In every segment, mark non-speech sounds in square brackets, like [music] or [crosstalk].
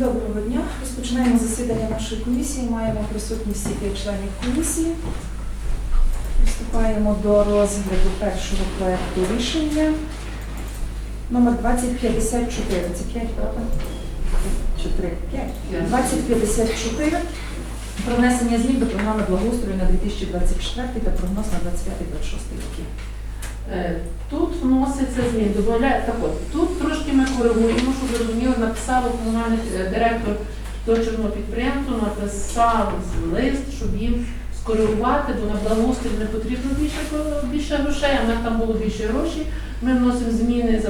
Доброго дня. Розпочинаємо засідання нашої комісії. Маємо присутні всі п'ять членів комісії. Приступаємо до розгляду першого проекту рішення. Номер 2054. Це 5, правда? 4, 5. 2054. Про внесення змін до програми благоустрою на 2024 та прогноз на 25-26 роки. Е, Тут вноситься змін, добавляє так от, тут трошки ми коригуємо, щоб розуміли, написав комунальний е, директор дочірного підприємства, написав лист, щоб їм скоригувати, бо на благоустрій не потрібно більше, більше грошей, а в них там було більше грошей. Ми вносимо зміни,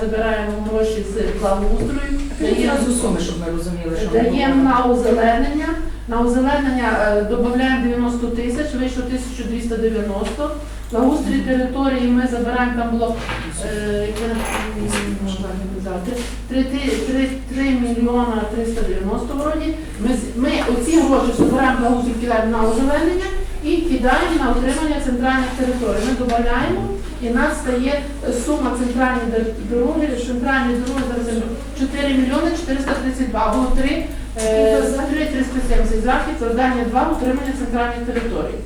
забираємо гроші з благоустрою, Даємо даємо суми, щоб ми розуміли, що Даємо на озеленення. На озеленення е, додаємо 90 тисяч, вийшло 1290. Благоустрій території ми забираємо, там було е, я не 3, 3 мільйона 390 вроді. Ми, оці гроші збираємо благоустрій, кидаємо на озеленення і кидаємо на отримання центральних територій. Ми додаємо і нас стає сума центральної дороги, центральні дороги зараз 4 мільйони 432, було 3, е, 3 370 захід, завдання 2 утримання центральної території.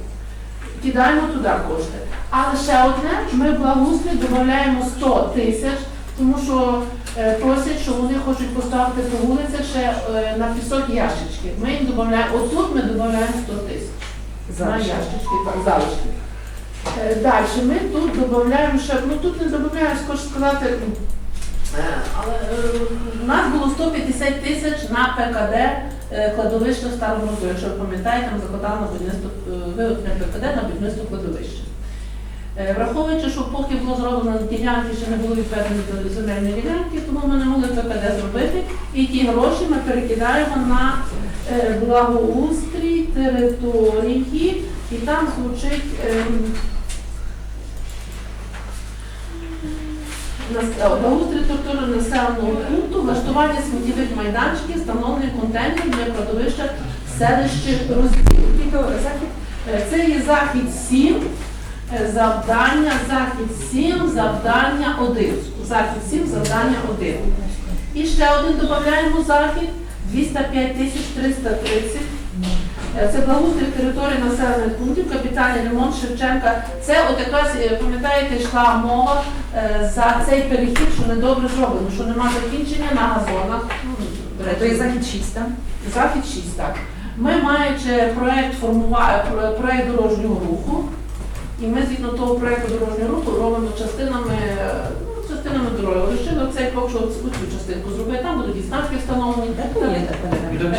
Кидаємо туди кошти. Але ще одне, ми в благоустрій додаємо 100 тисяч, тому що е, просять, що вони хочуть поставити по вулицях ще е, на пісок ящички. Ми їм додаємо, отут ми додаємо 100 тисяч. На ящички, так, залишки. Е, Далі ми тут додаємо ще, ну тут не додаємо, скажу сказати, е, але е, у нас було 150 тисяч на ПКД е, кладовища в Старому. Якщо ви пам'ятаєте, там закладали на будівництво е, виготовлення ПКД на будівництво кладовища. Е, Враховуючи, що поки було зроблено ділянки, ще не були відведені до земельної ділянки, тому ми не могли ПКД зробити. І ті гроші ми перекидаємо на е, благоустрій території, і там звучить ем, благоустрій території населеного пункту, влаштування сміттєвих майданчиків, встановлений контейнер для кладовища селищі розділ. Який то захід? Е, Це є захід 7, е, завдання, захід 7, завдання 1. Захід 7, завдання 1. І ще один додаємо захід 205 тисяч 330. Е, Це благоустрій території населених пунктів, капітальний ремонт Шевченка. Це от якраз, е, пам'ятаєте, йшла мова е, за цей перехід, що недобре зроблено, що нема закінчення на газонах. То є захід 6, так? Захід 6, так. Ми маючи проект формува... про- дорожнього руху, і ми згідно того проекту дорожнього руху робимо частинами, ну, частинами дороги. Вирішили цей поки що цю частинку зробити, там будуть і знаки встановлені. Таке?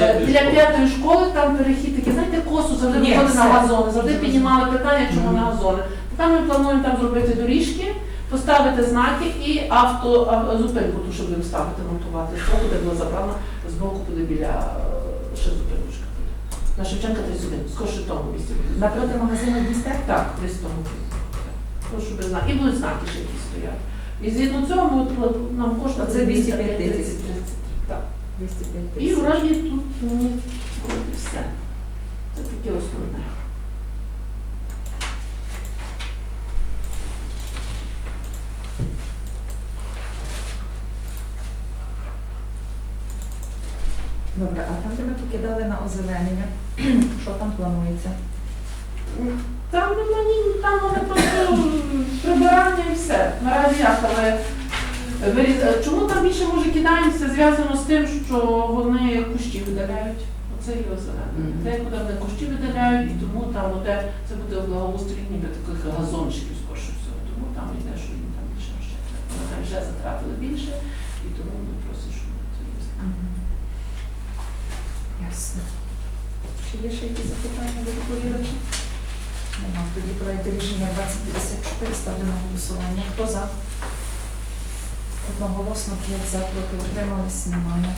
Е, Біля п'ятої школи там перехід такий, знаєте, косу завжди Ні, виходить на все. газони. Завжди піднімали питання, чому на газони. Там ми плануємо там зробити доріжки, поставити знаки і авто а, зупинку, ту, що будемо ставити, монтувати. Що буде було забрано з боку буде біля е, ще зупиночка. буде. На Шевченка 31, скорше тому місці. Напроти магазину Дністер? Так, десь тому. Прошу без знаки. І будуть знаки ще якісь стоять. І згідно цього ми от, нам коштує Оце 205 тисяч. Так. 205 І тисяч. вроді тут ну, вроді все. Це таке основне. Добре, а там, ми покидали на озеленення, [clears throat] що там планується? Там нема ні, там вони просто прибирання і все. Наразі як але е, Чому там більше може кидаємося зв'язано з тим, що вони кущі видаляють? Оце озелене. Мгм. Те, куди вони кущі видаляють, і тому там оте, це буде благоустрій, ніби таких газончиків скорше всього. Тому там йде, що їм там більше ще треба. Вже затратили більше, і тому вони просять, щоб це є. Ясно. Чи є ще якісь запитання до доповідача? Нема. Тоді проект рішення 2054 ставлю на голосування. Хто за? Одноголосно 5 за, проти утримались, немає.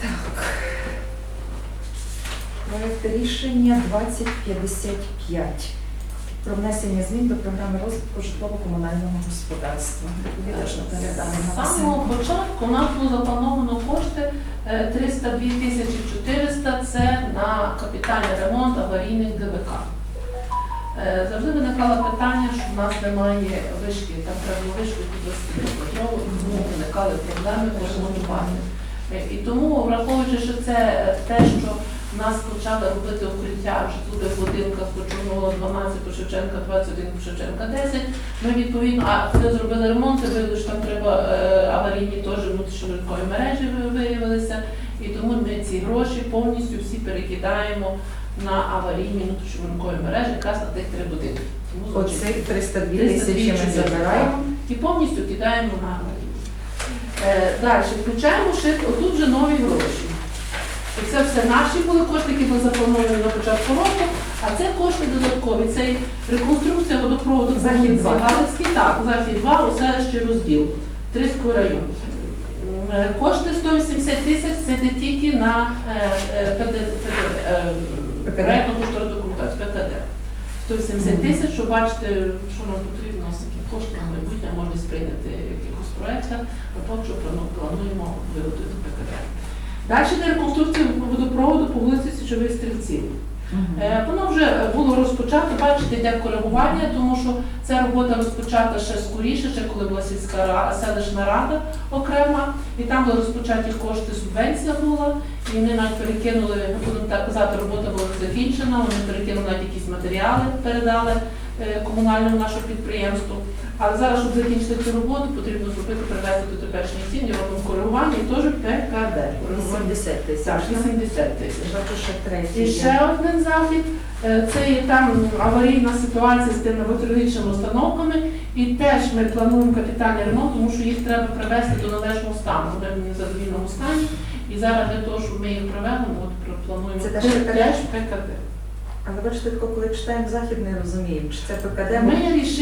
Так. Проект рішення 2055 про внесення змін до програми розвитку житлово-комунального господарства. Наталя З самого початку у нас було заплановано кошти е, 302 тисячі 400 – це на капітальний ремонт аварійних ДВК. Е, Завжди виникало питання, що в нас немає вишки, там треба було вишку під 20 метрову, і тому виникали проблеми ремонтувати. Е, І тому, враховуючи, що це е, те, що нас почали робити укриття в житлових будинках по Чорновола 12, по Шевченка 21, по Шевченка 10, ми відповідно, а коли зробили ремонт, виявили, що там треба е, аварійні теж внутрішньовідкові мережі виявилися, і тому ми ці гроші повністю всі перекидаємо на аварійні внутрішньовідкові мережі, якраз на тих три будинки. Оцих 302 302 тисячі ми забираємо. і повністю кидаємо на аварійні. Е, далі, включаємо ще отут вже нові гроші. Це все наші були кошти, які були заплановані на початку року, а це кошти додаткові. Це реконструкція водопроводу Захід. Галицький, так, захід 2 у селищі розділ, Трицького району. Е, Кошти 180 тисяч це не тільки на е, е, проєктну кошторисну документацію, ПКД. 180 тисяч, щоб бачити, що нам потрібно, скільки коштів на майбутнє можна сприйняти якихось проєктах, а поки що плануємо. Далі йде реконструкція водопроводу по вулиці Січових Стрільців. Е, Воно вже було розпочато, бачите, йде коригування, тому що ця робота розпочата ще скоріше, ще коли була сільська селищна рада окрема, і там були розпочаті кошти, субвенція була, і вони навіть перекинули, будемо так казати, робота була закінчена, вони перекинули навіть якісь матеріали, передали е, комунальному нашому підприємству. Але зараз, щоб закінчити цю роботу, потрібно зробити привести до теперішніх цін, і робимо коригування, і теж ПКД. 80 тисяч. 80 тисяч. Третій. І ще один захід е, це є там аварійна ситуація з тими витрилічними установками. І теж ми плануємо капітальний ремонт, тому що їх треба привести до належного стану. Вони в незадовільному стані. І зараз для того, щоб ми їх привели, ми от плануємо Це теж ПКД? Але бачите, коли читаємо захід, не розуміємо, чи це ПКД. Ми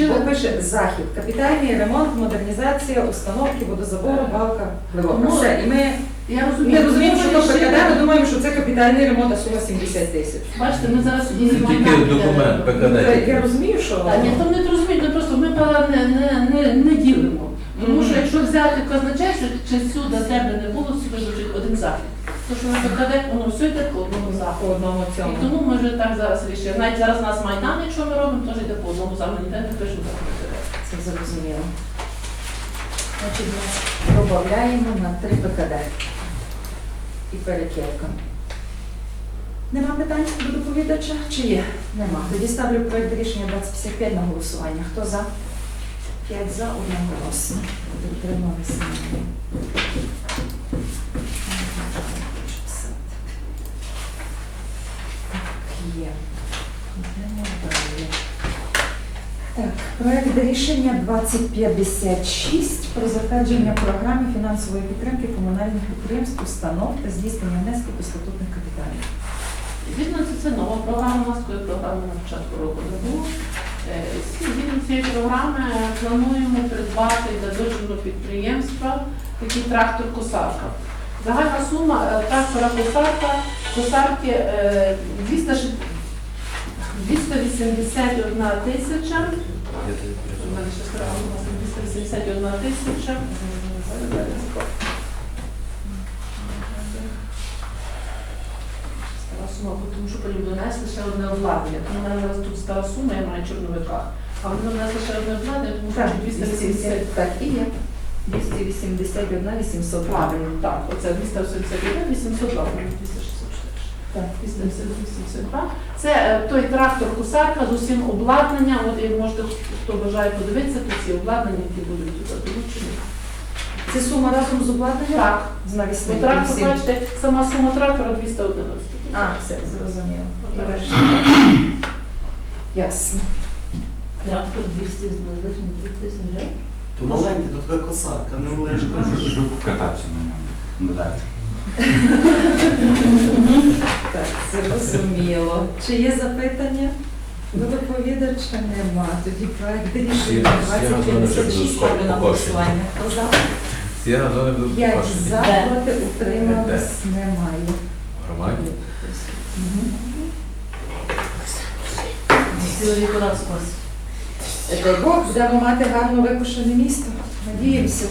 Бо пише захід, капітальний ремонт, модернізація, установки, водозабору, балка, глибока. Ну, Все. І ми я розумію, не розуміємо, що то ПКД, ми думаємо, що це капітальний ремонт, а сума 70 тисяч. Бачите, ми зараз Це тільки документ ПКД. Я розумію, що Та ніхто не розуміє, ми просто ми пала не, не, не, не ділимо. Тому що якщо взяти казначейство, чи сюди тебе не було, сюди звучить один захід. То що ПКД, воно все йде по одному заходу. одному І цьому. тому ми вже так зараз рішили. Навіть зараз у нас майдан, якщо ми робимо, теж йде по одному заходу, ніде не за ПКД. Це зрозуміло. Значить, ми додаємо на 3 ПКД. І перекидка. Нема питань до доповідача? Чи є? Нема. Тоді ставлю проект рішення 2055 на голосування. Хто за? 5 за, одноголосно. Дотрималися. Так, є. Йдемо далі. Так, проект рішення 2056 про затвердження програми фінансової підтримки комунальних підприємств, установ та здійснення внесків у статутних капіталів. Звідно, це, нова програма у нас, коли програми на початку року не. Е, Згідно цієї програми плануємо придбати для дозвільного підприємства такий трактор косарка. Загальна сума е, трактора косарка, косарки е, 200 ши- 281 тисяча. У мене ще справа у нас 281 тисяча. Стара сума, тому що потім донесли ще одне обладнання. Тому в мене зараз тут стара сума, я маю чорновика. А вони донесли ще одне обладнання, тому що 280. Так, і є. 281, 800 Правильно, так, оце 281, 802, 264. Так. 282. Це е, той трактор косарка з усім обладнанням. От як можете, хто бажає подивитися, то ці обладнання, які будуть тут долучені. Це сума разом з обладнанням? Так, З бо навісним. трактор, всім. бачите, сама сума трактора 211. А, все, зрозуміло. І решта. Ясно. Трактор 200 з лишнім тисяч гривень. То маленька, то така косарка, не лежка. Щоб кататися на ньому. Ну, так. Так, зрозуміло. Чи є запитання? До доповідача нема. Тоді проект рішення Всі- всі газони вже 2056 ставлю на голосування. Хто за? Будуть 5 покошені. за, проти утримались немає. Громаді. Цілий раз ось. Дай Бог, будемо мати гарно викушене місто. Надіємося.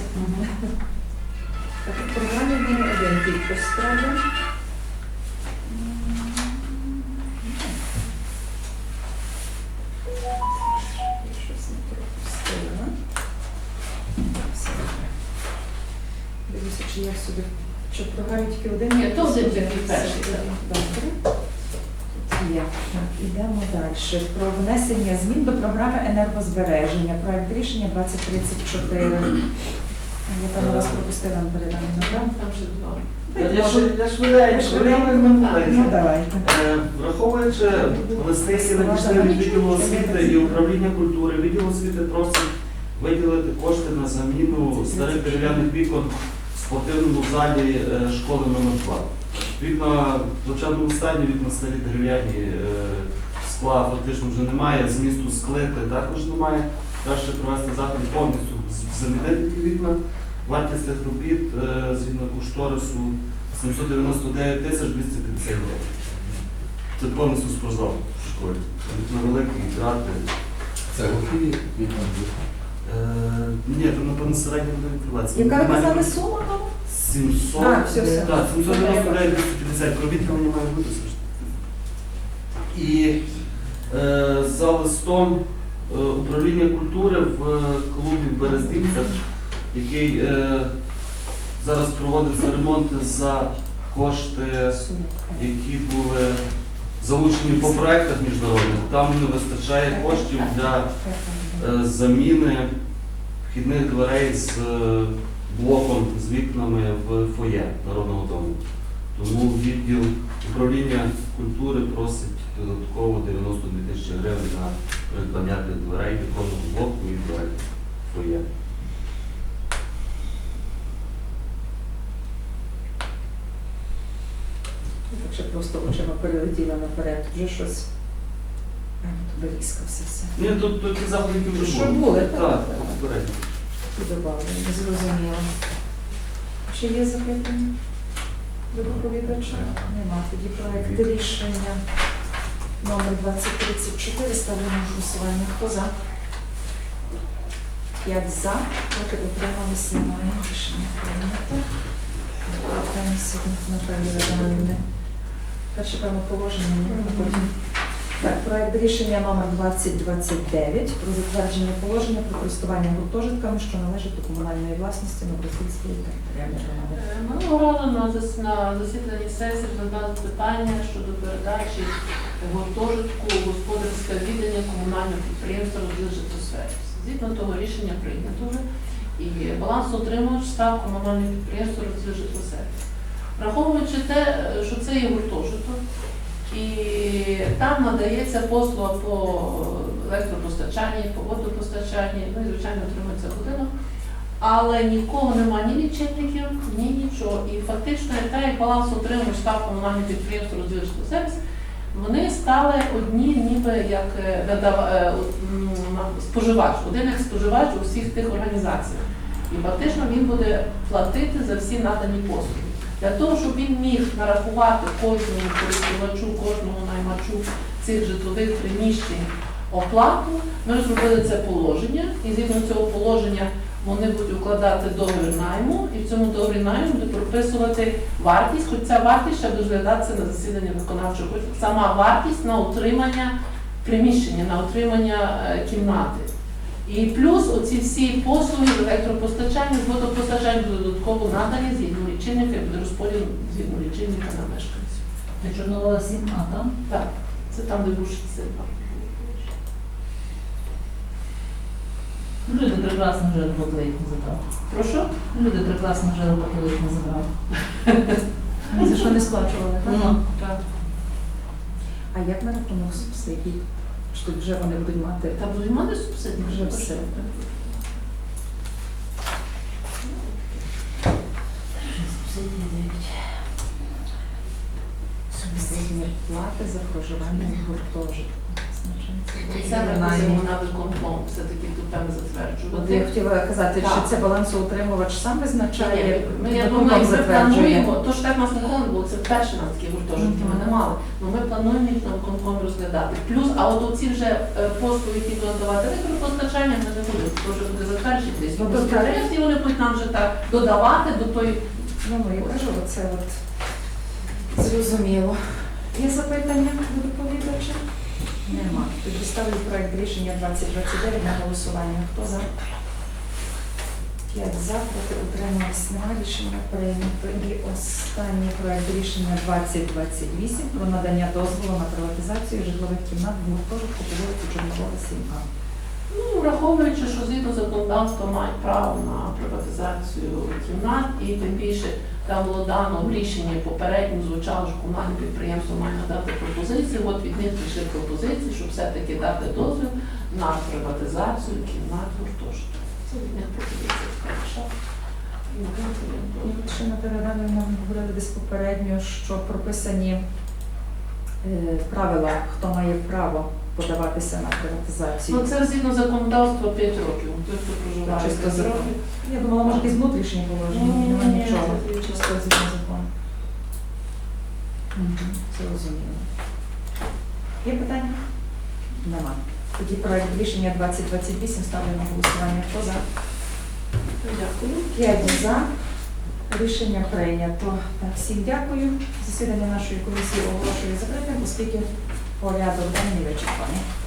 Так, програмі мене один підпис правда. Дивіться, чи я сюди. Що в програмі тільки один? Ні, то один такий перший. Добре. Є. Так, ідемо далі. Про внесення змін до програми енергозбереження. Проект рішення 2034. Я там вас пропустила на програму. Там ще два. Я швиденько. Ну давайте. Е, Враховуючи листи, від відділу освіти і управління культури, відділ освіти просить виділити кошти на заміну старих дерев'яних вікон в спортивному залі е, школи номер 2. Вікна в плачевному стані, вікна старі дерев'яні, е, скла фактично вже немає, змісту склити також немає. Краще провести заходи повністю замінити вікна. Вартість цих робіт е, згідно кошторису 799 тисяч 250 гривень. Це повністю спортзал в школі. На великі трати. Це які вікна? Е, ні, там напевно середня буде інформація. Яка ви казали сума? Мама? 700. А, все, все. Так, 799 250. Про відділення має бути все ж. І е, за листом е, управління культури в клубі в який е, зараз проводиться ремонт за кошти які були залучені по проектах міжнародних, там не вистачає коштів для е, заміни вхідних дверей з е, блоком з вікнами в фоє Народного дому. Тому відділ управління культури просить додатково 92 тисячі гривень на придбання дверей, віконного блоку і дверей фоє. Так що просто очима перелетіла наперед. Вже щось. Тут вирізкався все. Ні, тут, тут ті заходи, які вже Що були, так, Так, так. Попередньо. Добавлено, зрозуміло. Чи є запитання до доповідача? Нема. Тоді проект рішення номер 2034 ставлю на голосування. Хто за? П'ять за, проти утримались немає. Рішення прийнято. Повертаємося на перегляд. Перше певно положення, а потім. Так, проект рішення номер 2029 про затвердження положення про користування гуртожитками, що належать до комунальної власності Новороссійської територіальної громади. Е, Минулого разу на зас- на засіданні сесії розглядали питання щодо передачі гуртожитку у господарське віддання комунального підприємства «Розділ житлосфери». Згідно того рішення прийнято вже, і балансоутримувач став комунальне підприємство «Розділ житлосфери». Враховуючи те, е, що це є гуртожиток, і там надається послуга по електропостачанні, по водопостачанні, ну і звичайно отримується будинок. Але нікого немає ні лічильників, ні нічого. І фактично, яка як баланс отримує став комунальне підприємство розвитку сервіс, вони стали одні, ніби як е, е, споживач, один як споживач у всіх тих організаціях. І фактично він буде платити за всі надані послуги. Для того, щоб він міг нарахувати кожному користувачу, кожному наймачу цих житлових приміщень оплату, ми розробили це положення, і згідно цього положення вони будуть укладати договір найму, і в цьому договорі найму буде прописувати вартість, хоч ця вартість ще буде розглядатися на засіданні виконавчого комітету. Сама вартість на утримання приміщення, на утримання е, кімнати. І плюс оці всі послуги з електропостачання, з водопостачання будуть додатково надані згідно лічильника, і буде розподіл згідно лічильника на мешканців. Це Чорнова 7, а там? Так, це там, де був сильно. Люди прекрасно жили, поки їх не забрали. Прошу? Люди прекрасно жили, поки їх не забрали. За що не сплачували? так? Ну, Так. А як на рахунок субсидій? Що вже вони будуть мати? Та будуть мати субсидії? Вже все. субсидії дають. Субсидні плати за проживання в гуртожитку. Це ми будемо на виконком все-таки тут там затверджувати. я хотіла казати, що Так. це балансоутримувач сам визначає, Ну, я думаю, ми плануємо, то ж так нас не було, це вперше на такі гуртожитки ми не мали. Ну ми плануємо їх на виконком розглядати. Плюс, а от оці вже е, послуги, які будуть давати електропостачання, ми не будемо, то вже буде затверджені десь. Ну, Ну, і вони будуть нам вже так додавати до тої. Ну, ну, я кажу, оце от зрозуміло. Є запитання до доповідача? Нема. Тоді ставлю проект рішення 2029 на голосування. Хто за? 5 за, проти утримались на Рішення прийнято. І останній проект рішення 2028 про надання дозволу на приватизацію житлових кімнат в гуртожитку по вулиці Чорновола 7А. Ну, враховуючи, що згідно законодавства мають право на приватизацію кімнат, і тим більше там було дано в рішенні попередньо звучало, що комунальне підприємство має надати пропозиції. От від них прийшли пропозиції, щоб все-таки дати дозвіл на приватизацію кімнат гуртожитку. Це від них пропозиція дозвіл. ще на переданні ми говорили десь попередньо, що прописані е, правила, хто має право подаватися на приватизацію. Ну, це згідно законодавства 5 років. Той, хто проживає Чисто 5 закон. років. Я думала, може, якісь внутрішні положення, Ні, ні, немає ні, нічого. це Чисто згідно закону. Мгм, Це розуміло. Є питання? Нема. Тоді проект рішення 2028 ставлю на голосування. Хто за? Дякую. П'ять за. Рішення прийнято. Так, всім дякую. Засідання нашої комісії оголошую закритим, оскільки oraya doğru ben de funny.